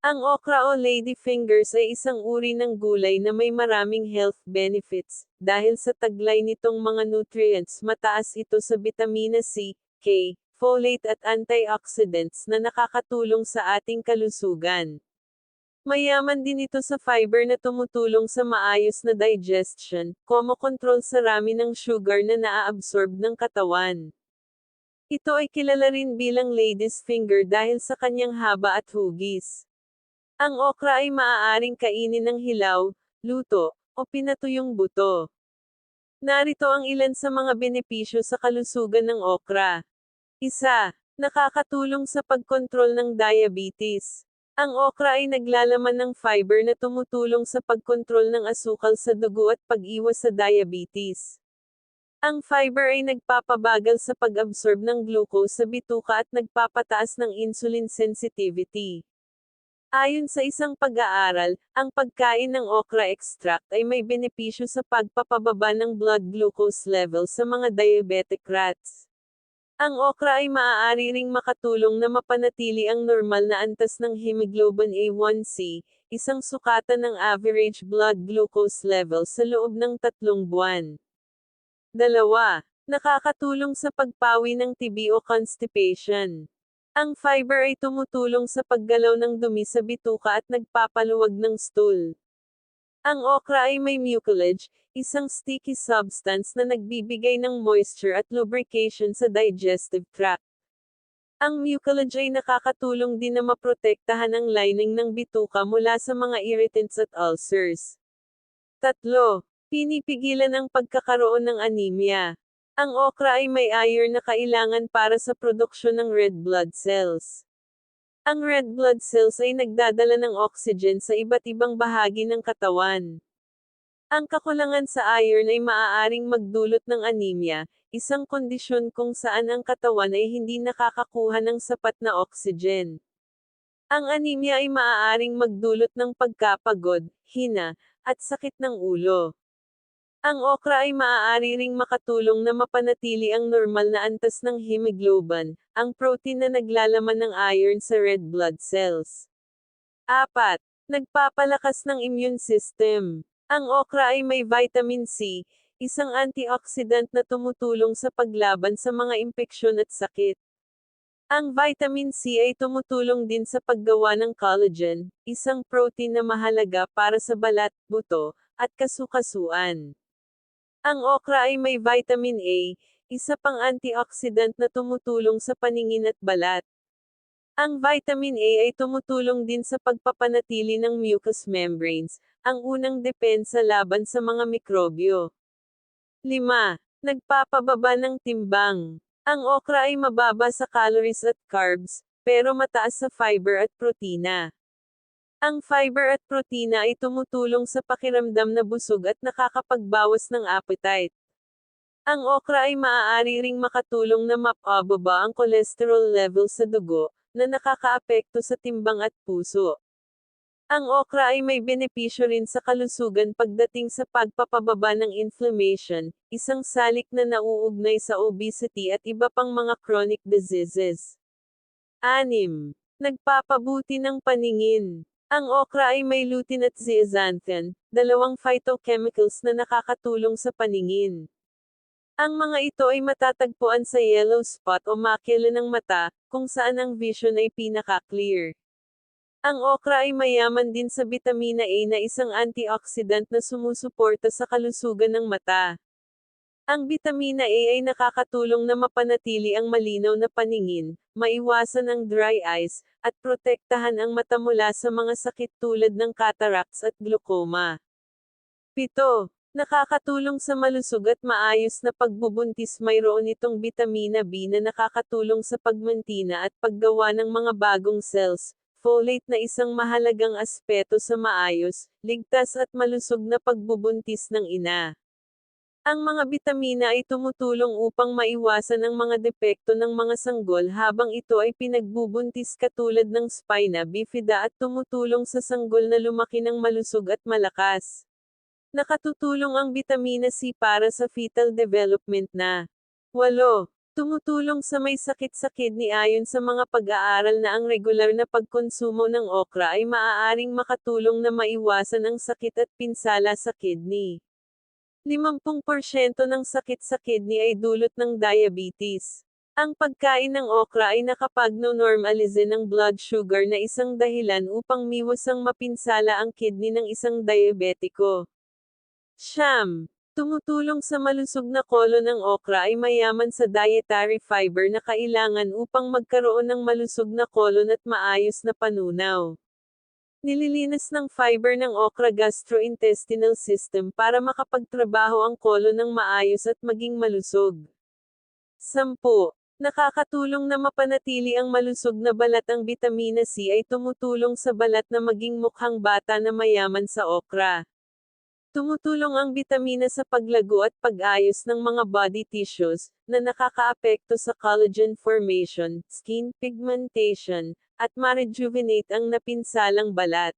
Ang okra o ladyfingers ay isang uri ng gulay na may maraming health benefits, dahil sa taglay nitong mga nutrients mataas ito sa bitamina C, K, folate at antioxidants na nakakatulong sa ating kalusugan. Mayaman din ito sa fiber na tumutulong sa maayos na digestion, komokontrol sa rami ng sugar na naaabsorb ng katawan. Ito ay kilala rin bilang lady's finger dahil sa kanyang haba at hugis. Ang okra ay maaaring kainin ng hilaw, luto, o pinatuyong buto. Narito ang ilan sa mga benepisyo sa kalusugan ng okra. Isa, nakakatulong sa pagkontrol ng diabetes. Ang okra ay naglalaman ng fiber na tumutulong sa pagkontrol ng asukal sa dugo at pag-iwas sa diabetes. Ang fiber ay nagpapabagal sa pag-absorb ng glucose sa bituka at nagpapataas ng insulin sensitivity. Ayon sa isang pag-aaral, ang pagkain ng okra extract ay may benepisyo sa pagpapababa ng blood glucose level sa mga diabetic rats. Ang okra ay maaari ring makatulong na mapanatili ang normal na antas ng hemoglobin A1C, isang sukatan ng average blood glucose level sa loob ng tatlong buwan. Dalawa, nakakatulong sa pagpawi ng TB o constipation. Ang fiber ay tumutulong sa paggalaw ng dumi sa bituka at nagpapaluwag ng stool. Ang okra ay may mucilage, isang sticky substance na nagbibigay ng moisture at lubrication sa digestive tract. Ang mucilage ay nakakatulong din na maprotektahan ang lining ng bituka mula sa mga irritants at ulcers. Tatlo, pinipigilan ang pagkakaroon ng anemia. Ang okra ay may iron na kailangan para sa produksyon ng red blood cells. Ang red blood cells ay nagdadala ng oxygen sa iba't ibang bahagi ng katawan. Ang kakulangan sa iron ay maaaring magdulot ng anemia, isang kondisyon kung saan ang katawan ay hindi nakakakuha ng sapat na oxygen. Ang anemia ay maaaring magdulot ng pagkapagod, hina, at sakit ng ulo. Ang okra ay maaari ring makatulong na mapanatili ang normal na antas ng hemoglobin, ang protein na naglalaman ng iron sa red blood cells. 4. Nagpapalakas ng immune system. Ang okra ay may vitamin C, isang antioxidant na tumutulong sa paglaban sa mga impeksyon at sakit. Ang vitamin C ay tumutulong din sa paggawa ng collagen, isang protein na mahalaga para sa balat, buto, at kasukasuan. Ang okra ay may vitamin A, isa pang antioxidant na tumutulong sa paningin at balat. Ang vitamin A ay tumutulong din sa pagpapanatili ng mucous membranes, ang unang depensa laban sa mga mikrobyo. 5. Nagpapababa ng timbang. Ang okra ay mababa sa calories at carbs, pero mataas sa fiber at protina. Ang fiber at protina ay tumutulong sa pakiramdam na busog at nakakapagbawas ng appetite. Ang okra ay maaari ring makatulong na mapababa ang cholesterol level sa dugo, na nakakaapekto sa timbang at puso. Ang okra ay may benepisyo rin sa kalusugan pagdating sa pagpapababa ng inflammation, isang salik na nauugnay sa obesity at iba pang mga chronic diseases. 6. Nagpapabuti ng paningin. Ang okra ay may lutein at zeaxanthin, dalawang phytochemicals na nakakatulong sa paningin. Ang mga ito ay matatagpuan sa yellow spot o makila ng mata, kung saan ang vision ay pinaka-clear. Ang okra ay mayaman din sa bitamina A na isang antioxidant na sumusuporta sa kalusugan ng mata. Ang bitamina A ay nakakatulong na mapanatili ang malinaw na paningin, maiwasan ang dry eyes, at protektahan ang mata mula sa mga sakit tulad ng cataracts at glaucoma. 7. Nakakatulong sa malusog at maayos na pagbubuntis mayroon itong bitamina B na nakakatulong sa pagmantina at paggawa ng mga bagong cells, folate na isang mahalagang aspeto sa maayos, ligtas at malusog na pagbubuntis ng ina. Ang mga bitamina ay tumutulong upang maiwasan ang mga depekto ng mga sanggol habang ito ay pinagbubuntis katulad ng spina bifida at tumutulong sa sanggol na lumaki ng malusog at malakas. Nakatutulong ang bitamina C para sa fetal development na 8. Tumutulong sa may sakit sa kidney ayon sa mga pag-aaral na ang regular na pagkonsumo ng okra ay maaaring makatulong na maiwasan ang sakit at pinsala sa kidney. 50% ng sakit sa kidney ay dulot ng diabetes. Ang pagkain ng okra ay nakapagno-normalize ng blood sugar na isang dahilan upang miwasang mapinsala ang kidney ng isang diabetiko. Siyam. Tumutulong sa malusog na kolon ng okra ay mayaman sa dietary fiber na kailangan upang magkaroon ng malusog na kolon at maayos na panunaw. Nililinis ng fiber ng okra gastrointestinal system para makapagtrabaho ang kolon ng maayos at maging malusog. 10. Nakakatulong na mapanatili ang malusog na balat ang bitamina C ay tumutulong sa balat na maging mukhang bata na mayaman sa okra. Tumutulong ang bitamina sa paglago at pag-ayos ng mga body tissues, na nakakaapekto sa collagen formation, skin pigmentation, at ma-rejuvenate ang napinsalang balat.